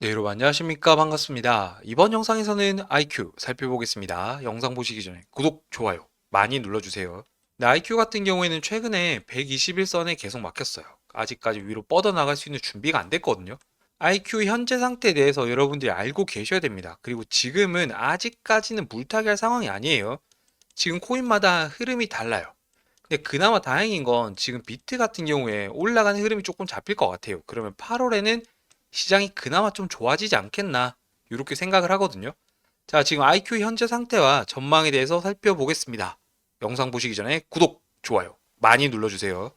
네, 여러분 안녕하십니까? 반갑습니다. 이번 영상에서는 IQ 살펴보겠습니다. 영상 보시기 전에 구독, 좋아요 많이 눌러주세요. 네, IQ 같은 경우에는 최근에 121선에 계속 막혔어요. 아직까지 위로 뻗어나갈 수 있는 준비가 안 됐거든요. IQ 현재 상태에 대해서 여러분들이 알고 계셔야 됩니다. 그리고 지금은 아직까지는 물타기 할 상황이 아니에요. 지금 코인마다 흐름이 달라요. 근데 그나마 다행인 건 지금 비트 같은 경우에 올라가는 흐름이 조금 잡힐 것 같아요. 그러면 8월에는 시장이 그나마 좀 좋아지지 않겠나 이렇게 생각을 하거든요. 자, 지금 IQ 현재 상태와 전망에 대해서 살펴보겠습니다. 영상 보시기 전에 구독, 좋아요 많이 눌러주세요.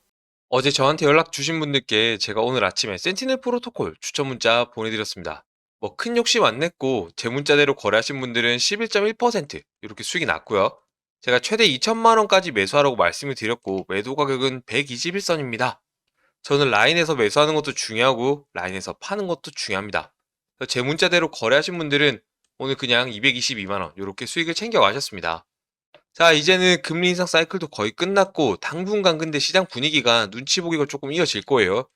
어제 저한테 연락 주신 분들께 제가 오늘 아침에 센티넬 프로토콜 추천 문자 보내드렸습니다. 뭐 큰 욕심 안 냈고 제 문자대로 거래하신 분들은 11.1% 이렇게 수익이 났고요. 제가 최대 2천만 원까지 매수하라고 말씀을 드렸고 매도 가격은 121선입니다. 저는 라인에서 매수하는 것도 중요하고 라인에서 파는 것도 중요합니다. 제 문자대로 거래하신 분들은 오늘 그냥 222만원 이렇게 수익을 챙겨 가셨습니다. 자 이제는 금리 인상 사이클도 거의 끝났고 당분간 근데 시장 분위기가 눈치 보기가 조금 이어질 거예요.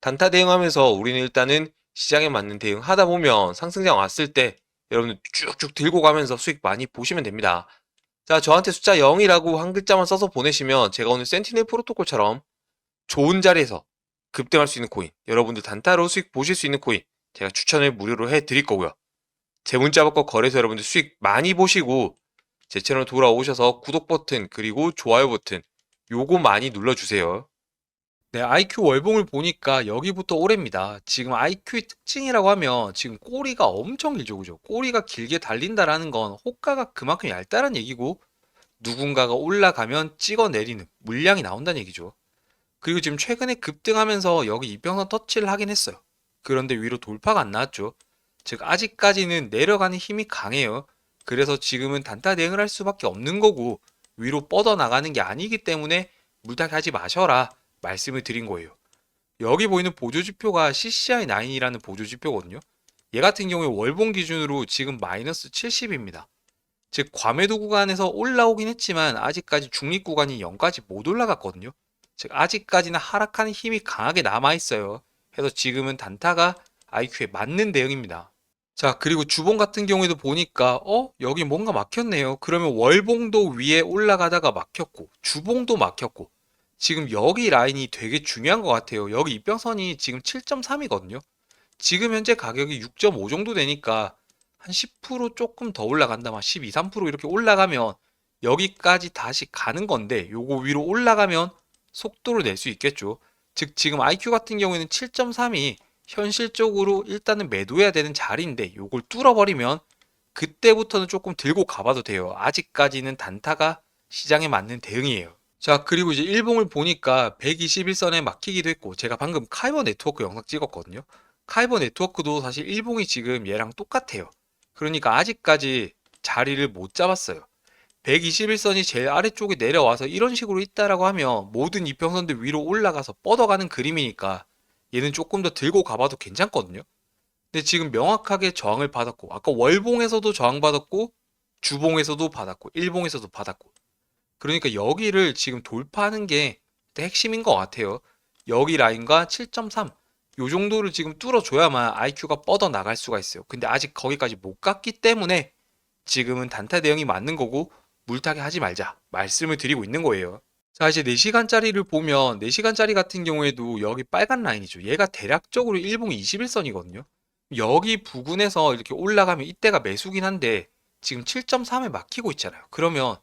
단타 대응하면서 우리는 일단은 시장에 맞는 대응 하다 보면 상승장 왔을 때 여러분들 쭉쭉 들고 가면서 수익 많이 보시면 됩니다. 자 저한테 숫자 0이라고 한 글자만 써서 보내시면 제가 오늘 센티넬 프로토콜처럼 좋은 자리에서 급등할 수 있는 코인, 여러분들 단타로 수익 보실 수 있는 코인 제가 추천을 무료로 해드릴 거고요. 제 문자 받고 거래서 여러분들 수익 많이 보시고 제 채널 돌아오셔서 구독 버튼 그리고 좋아요 버튼 요거 많이 눌러주세요. 네, IQ 월봉을 보니까 여기부터 오래입니다. 지금 IQ의 특징이라고 하면 지금 꼬리가 엄청 길죠, 그죠? 꼬리가 길게 달린다라는 건 호가가 그만큼 얇다는 얘기고 누군가가 올라가면 찍어 내리는 물량이 나온다는 얘기죠. 그리고 지금 최근에 급등하면서 여기 이평선 터치를 하긴 했어요. 그런데 위로 돌파가 안 나왔죠. 즉 아직까지는 내려가는 힘이 강해요. 그래서 지금은 단타 대응을 할 수밖에 없는 거고 위로 뻗어 나가는 게 아니기 때문에 물타기 하지 마셔라 말씀을 드린 거예요. 여기 보이는 보조 지표가 CCI9이라는 보조 지표거든요. 얘 같은 경우에 월봉 기준으로 지금 마이너스 70입니다. 즉 과매도 구간에서 올라오긴 했지만 아직까지 중립 구간이 0까지 못 올라갔거든요. 즉 아직까지는 하락하는 힘이 강하게 남아 있어요. 그래서 지금은 단타가 IQ에 맞는 대응입니다. 자, 그리고 주봉 같은 경우에도 보니까 어, 여기 뭔가 막혔네요. 그러면 월봉도 위에 올라가다가 막혔고 주봉도 막혔고 지금 여기 라인이 되게 중요한 것 같아요. 여기 이평선이 지금 7.3이거든요. 지금 현재 가격이 6.5 정도 되니까 한 10% 조금 더 올라간다면 12, 3% 이렇게 올라가면 여기까지 다시 가는 건데 요거 위로 올라가면 속도를 낼 수 있겠죠. 즉 지금 IQ 같은 경우에는 7.3이 현실적으로 일단은 매도해야 되는 자리인데 요걸 뚫어버리면 그때부터는 조금 들고 가봐도 돼요. 아직까지는 단타가 시장에 맞는 대응이에요. 자 그리고 이제 일봉을 보니까 121선에 막히기도 했고 제가 방금 카이버 네트워크 영상 찍었거든요. 카이버 네트워크도 사실 일봉이 지금 얘랑 똑같아요. 그러니까 아직까지 자리를 못 잡았어요. 121선이 제일 아래쪽에 내려와서 이런 식으로 있다라고 하면 모든 이평선들 위로 올라가서 뻗어가는 그림이니까 얘는 조금 더 들고 가봐도 괜찮거든요. 근데 지금 명확하게 저항을 받았고 아까 월봉에서도 저항받았고 주봉에서도 받았고 일봉에서도 받았고 그러니까 여기를 지금 돌파하는 게 핵심인 것 같아요. 여기 라인과 7.3 요 정도를 지금 뚫어줘야만 IQ가 뻗어 나갈 수가 있어요. 근데 아직 거기까지 못 갔기 때문에 지금은 단타 대응이 맞는 거고 물타기 하지 말자 말씀을 드리고 있는 거예요. 자 이제 4시간짜리를 보면 4시간짜리 같은 경우에도 여기 빨간 라인이죠. 얘가 대략적으로 일봉 21선이거든요. 여기 부근에서 이렇게 올라가면 이때가 매수긴 한데 지금 7.3에 막히고 있잖아요. 그러면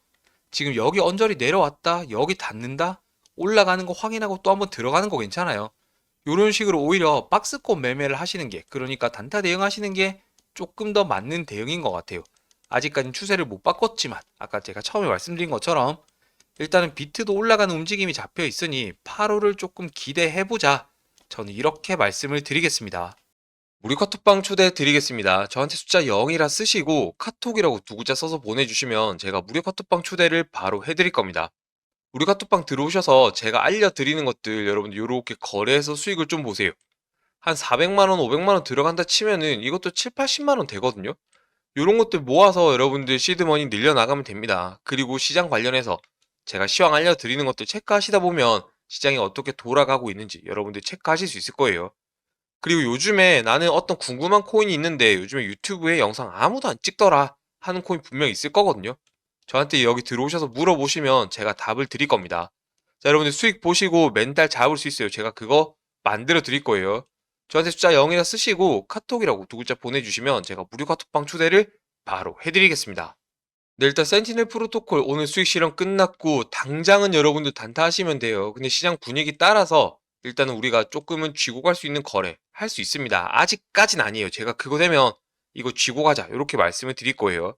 지금 여기 언저리 내려왔다 여기 닿는다 올라가는 거 확인하고 또 한번 들어가는 거 괜찮아요. 이런 식으로 오히려 박스권 매매를 하시는 게 그러니까 단타 대응하시는 게 조금 더 맞는 대응인 것 같아요. 아직까지는 추세를 못 바꿨지만 아까 제가 처음에 말씀드린 것처럼 일단은 비트도 올라가는 움직임이 잡혀 있으니 8호를 조금 기대해보자. 저는 이렇게 말씀을 드리겠습니다. 우리 카톡방 초대 드리겠습니다. 저한테 숫자 0이라 쓰시고 카톡이라고 두 글자 써서 보내주시면 제가 무료 카톡방 초대를 바로 해드릴 겁니다. 우리 카톡방 들어오셔서 제가 알려드리는 것들 여러분들 이렇게 거래해서 수익을 좀 보세요. 한 400만원, 500만원 들어간다 치면은 이것도 7, 80만원 되거든요. 이런 것들 모아서 여러분들 시드머니 늘려나가면 됩니다. 그리고 시장 관련해서 제가 시황 알려드리는 것들 체크하시다 보면 시장이 어떻게 돌아가고 있는지 여러분들 체크하실 수 있을 거예요. 그리고 요즘에 나는 어떤 궁금한 코인이 있는데 요즘에 유튜브에 영상 아무도 안 찍더라 하는 코인 분명 있을 거거든요. 저한테 여기 들어오셔서 물어보시면 제가 답을 드릴 겁니다. 자, 여러분들 수익 보시고 맨달 잡을 수 있어요. 제가 그거 만들어 드릴 거예요. 저한테 숫자 0이라 쓰시고 카톡이라고 두 글자 보내주시면 제가 무료 카톡방 초대를 바로 해드리겠습니다. 네, 일단 센티넬 프로토콜 오늘 수익 실현 끝났고 당장은 여러분들 단타하시면 돼요. 근데 시장 분위기 따라서 일단은 우리가 조금은 쥐고 갈 수 있는 거래 할 수 있습니다. 아직까진 아니에요. 제가 그거 되면 이거 쥐고 가자 이렇게 말씀을 드릴 거예요.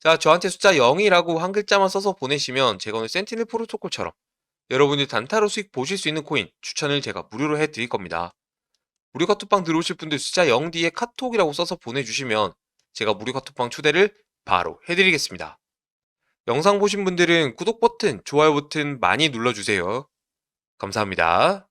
자, 저한테 숫자 0이라고 한 글자만 써서 보내시면 제가 오늘 센티넬 프로토콜처럼 여러분들 단타로 수익 보실 수 있는 코인 추천을 제가 무료로 해드릴 겁니다. 무료 카톡방 들어오실 분들 숫자 0 뒤에 카톡이라고 써서 보내주시면 제가 무료 카톡방 초대를 바로 해드리겠습니다. 영상 보신 분들은 구독 버튼, 좋아요 버튼 많이 눌러주세요. 감사합니다.